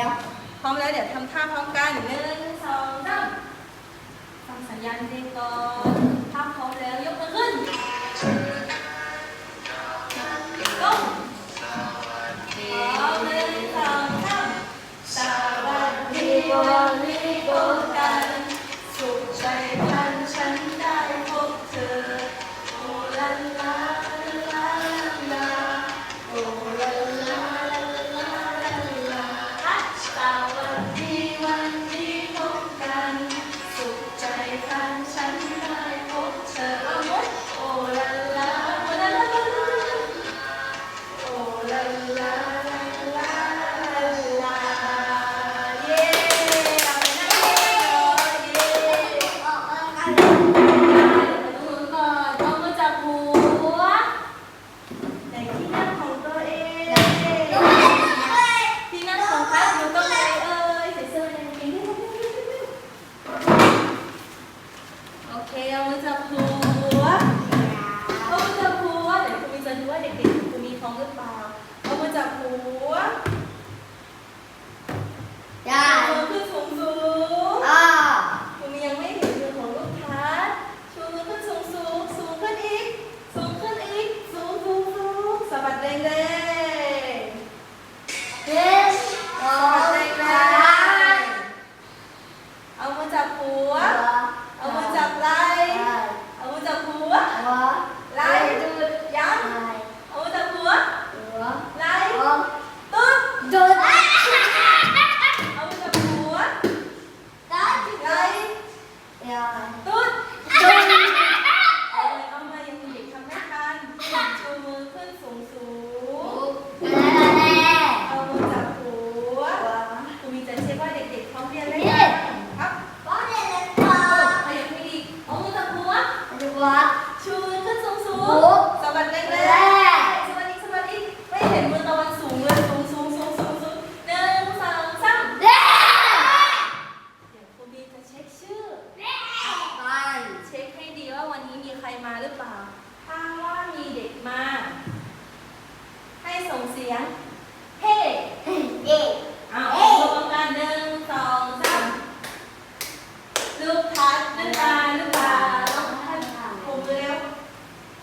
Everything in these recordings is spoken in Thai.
แล้ว พร้อมแล้วเดี๋ยวทำท่าพร้อมกันหนึ่งสองสามทำสัญญาณดีก่อนท่าพร้อมแล้วยกมือขึ้นลงพร้อมหนึ่งสองสาสวัสดีวันนี้ก็กันสุขใจ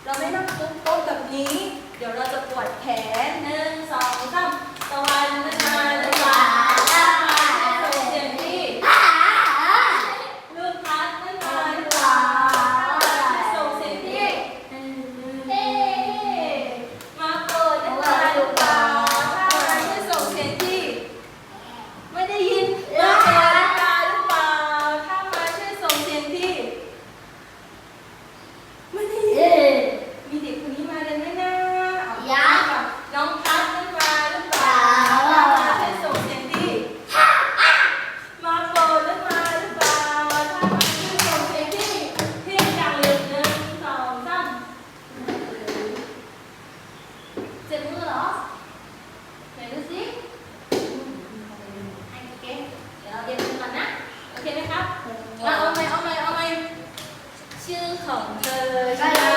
เราไม่ต้องทุบต๊ะแบบนี้ เดี๋ยวเราจะปวดแขนหนึ่งสองสามสวัส 好的，拜。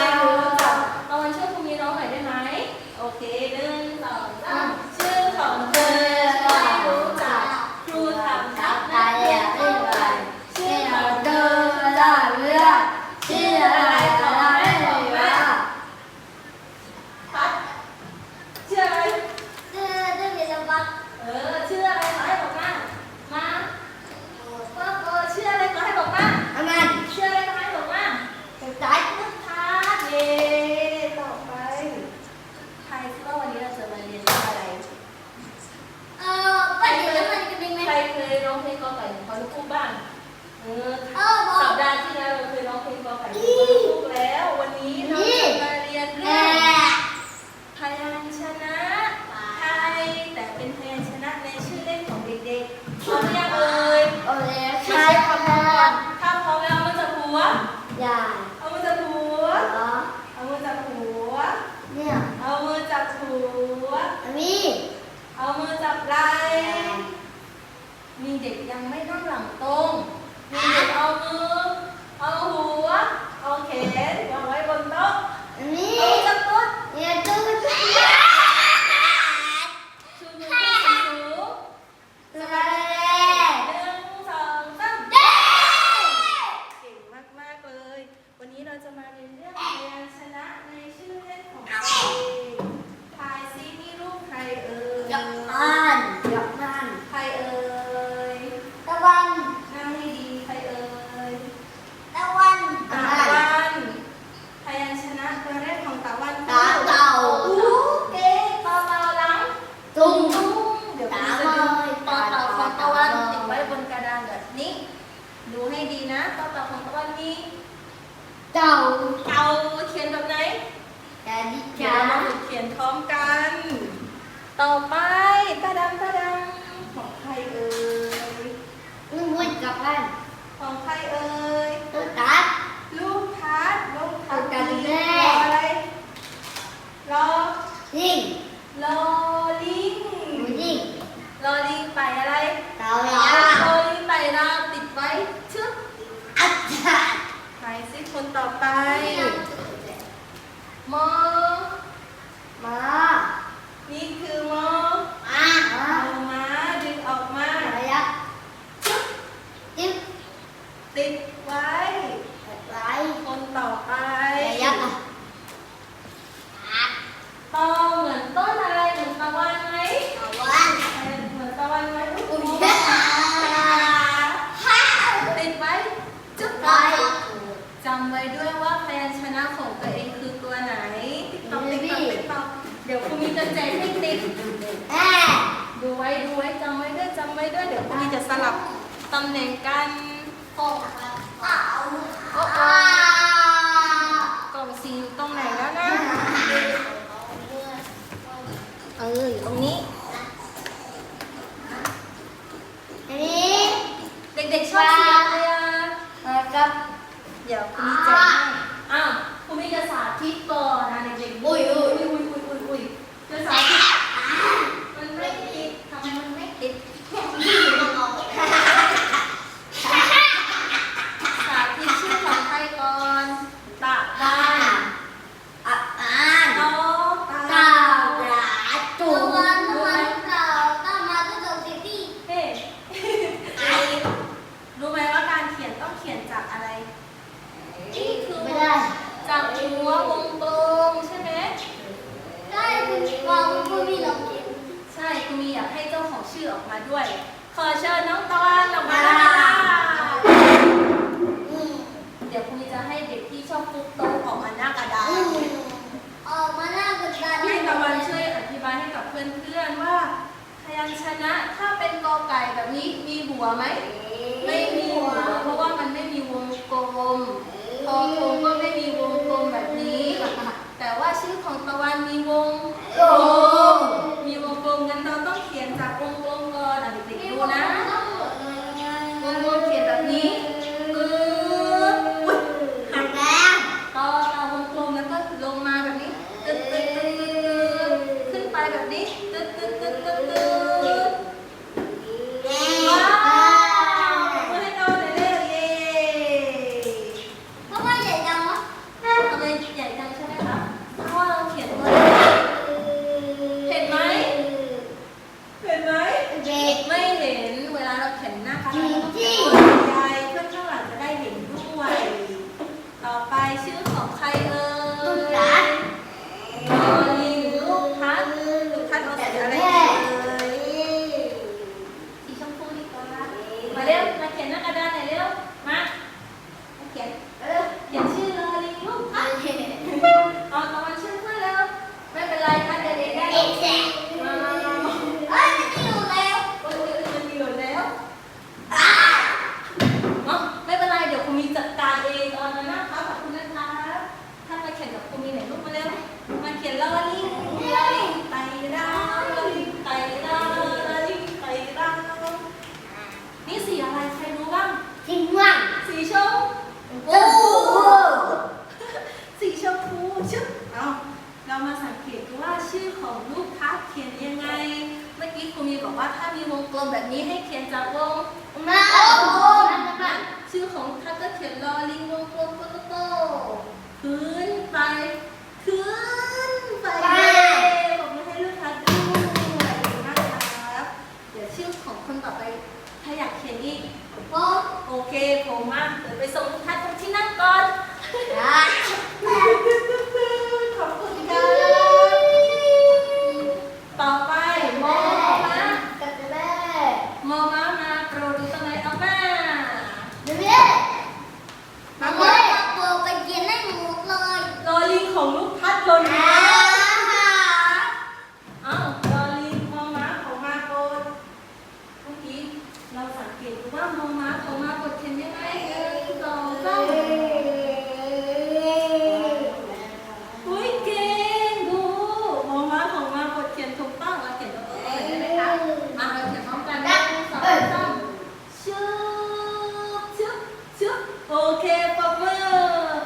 โอเคปรบมือ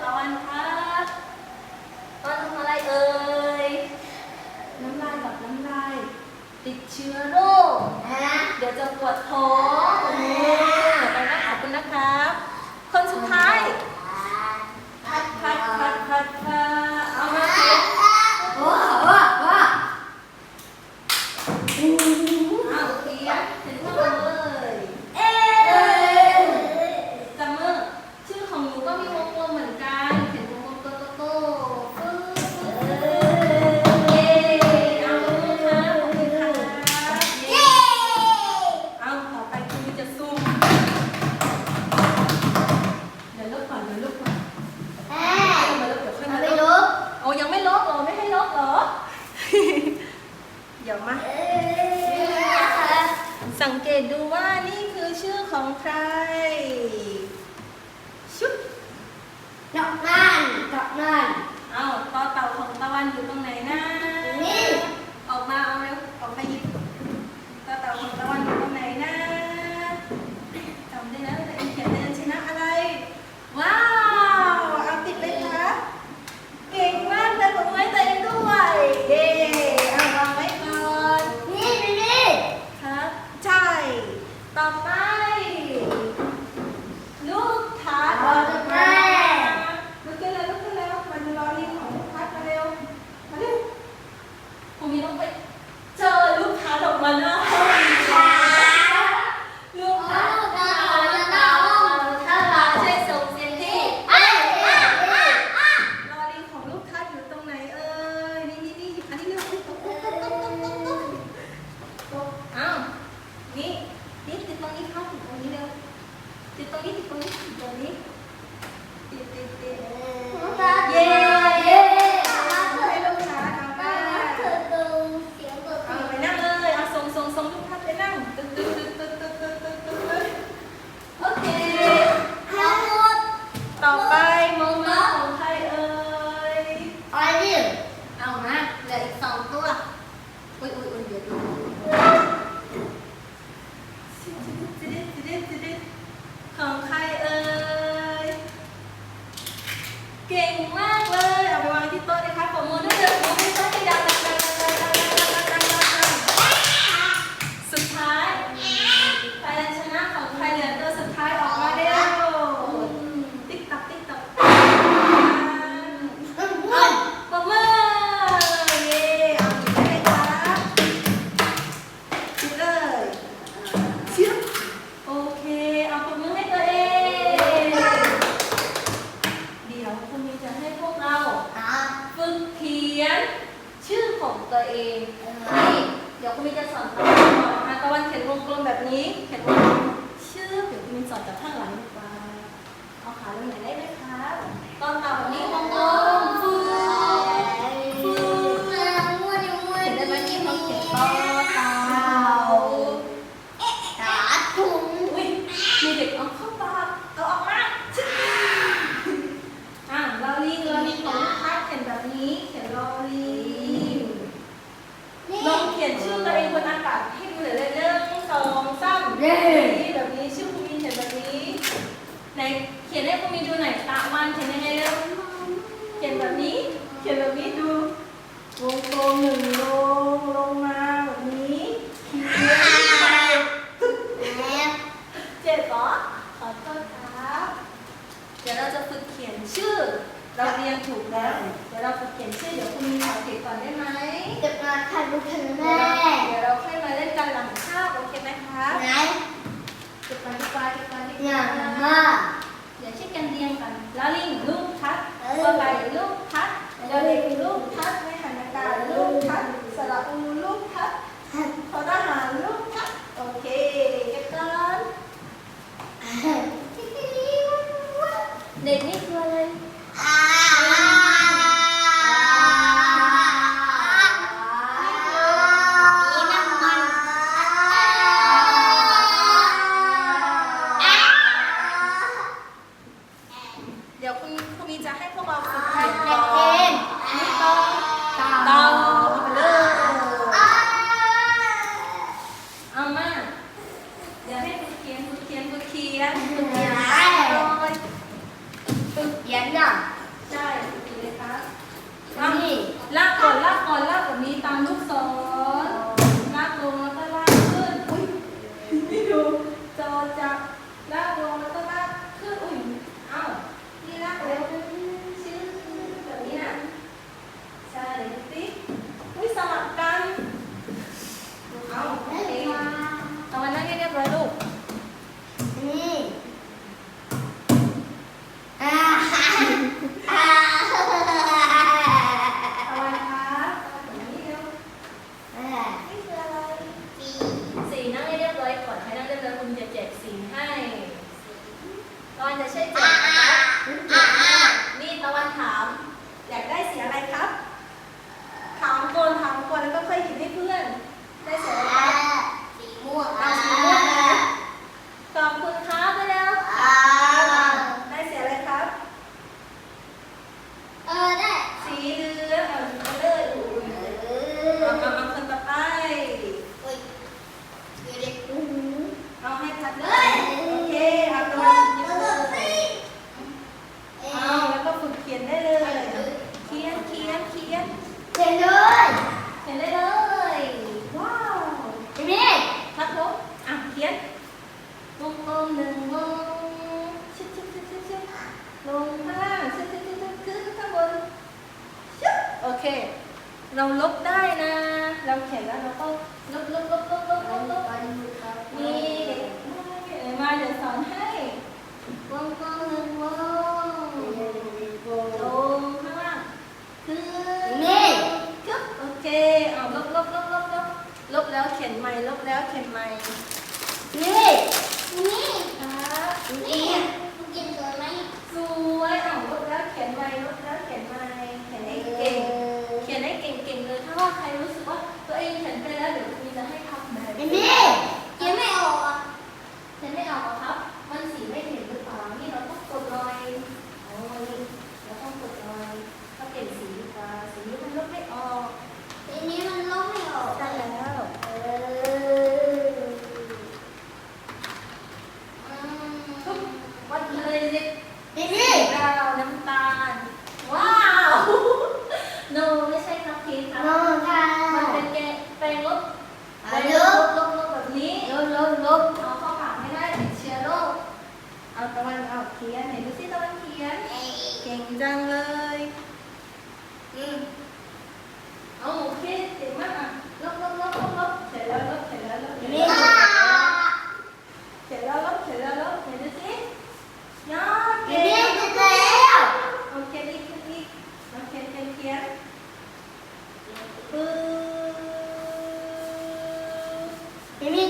ตะวันครับตอนทำอะไรเอ่ย น้ำลายแบบน้ำลาย ติดเชื้อโรคเดี๋ยวจะปวดท้องไปนะขอบคุณนะครับ คนสุดท้าย สังเกตดูว่านี่คือชื่อของใคร ชุบดอกนั่นดอกนั่นเอาต่อเต่าของตะวันอยู่ตรงไหนนะ นี่ ออกมาเอาเร็วออกมาหยิบียนชื่อตัวเองบนอากาศให้ดูเลยเรื่องสองสามเย้ นี่แบบนี้ชื่อคุณมีนเขียนแบบนี้ไหนเขียนให้คุณมีนดูหน่อยตะวันเขียนยังไงเร็วเขียนแบบนี้ เขียนแบบนี้ดูวงกลมหนึ่งลงลงมาแบบนี้เจ็บเหอขอโทษครับ เดี๋ยวเราจะฝึกเขียนชื่อ เราเรียนถูกแล้ว เดี๋ยวเราฝึกเขียนชื่อเดี๋ยวคุณมีนสอนเด็กก่อนได้ไหม เก็บงานค่ะดูถึงแม่เดี๋ยวเราค่อยมาเล่นกันหลังข้าวโอเคไหมคะไหนเก็บงานดีกว่าเก็บงาดีกว่าเดี๋ยวช่วกันเรียงกันลาลิงลูกทัดตัวใหญ่ลูกทัดเดี๋เล็กลูกทัดไม่หันอากาศลูกทัดสระอูลูกทัดทอทหารลูกทัดโอเคเก็บกันเด็กนี่คืออะไร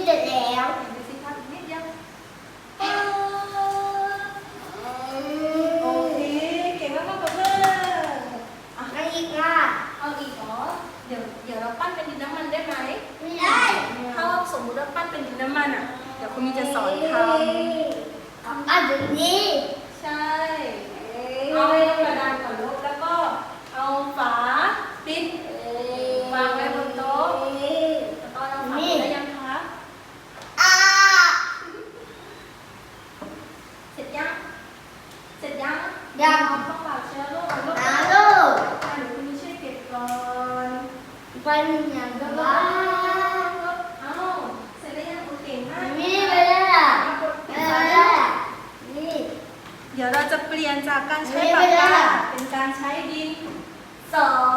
เดืดแล้วเโอเคเก่งมากๆปรบมืออะไม่อีกล่ะเอาอีกเหรอเดี๋ยวเดี๋ยวเราปั้นเป็นดิน้ำมันได้ไหมได้ถ้าเราสมมติว่าปั้นเป็นดน้ำมันอะเดี๋ยวคุณมีจะสอนทำทำอันนี้ใช่เอาไปลกระดานก่อนลบแล้วก็เอาฝา จะเปลี่ยนจากการใช้ปากกาเป็นการใช้ดินสอง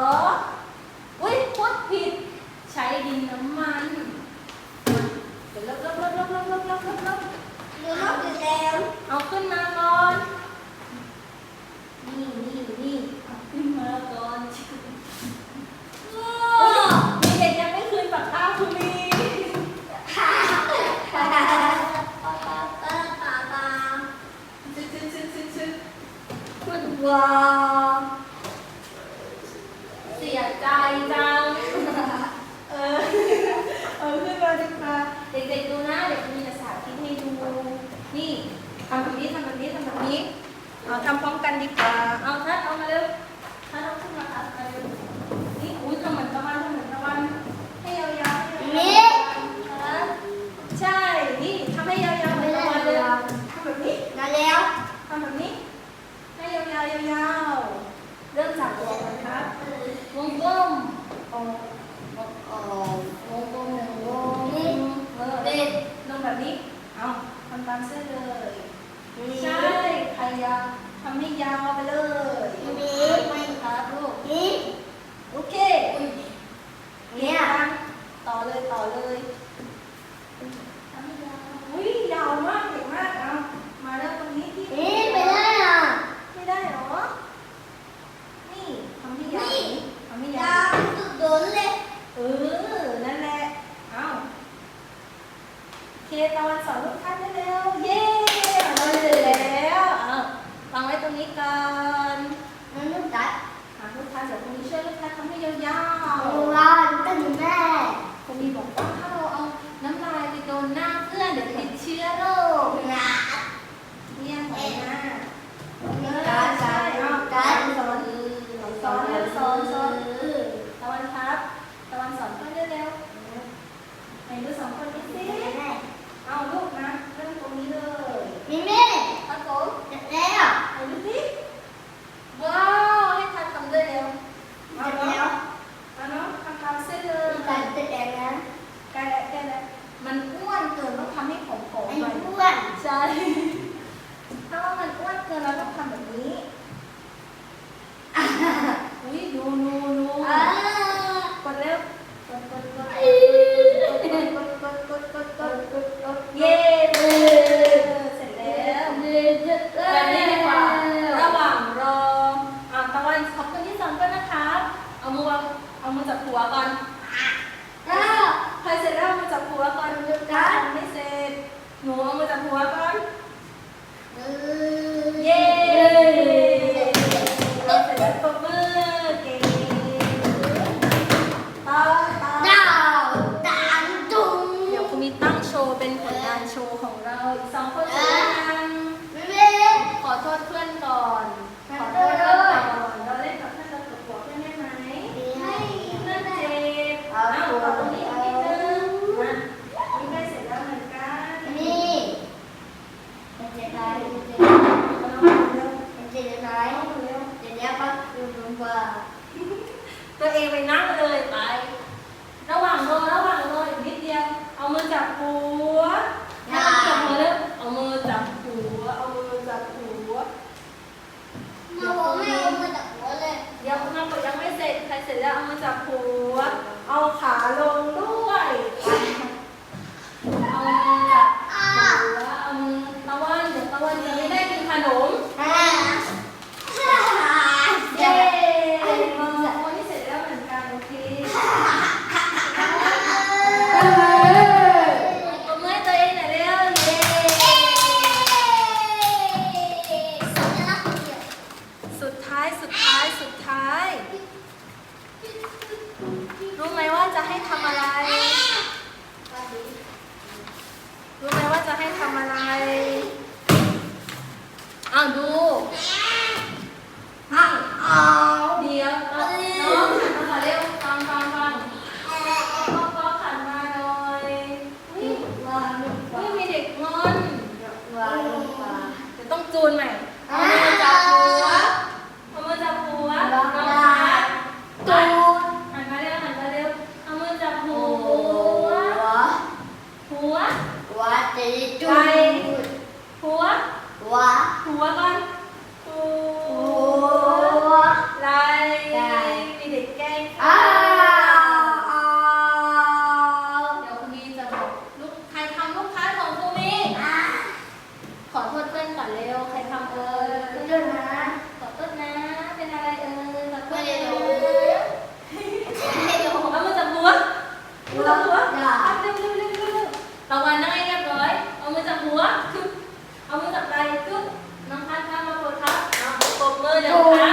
เดี๋ยวนะ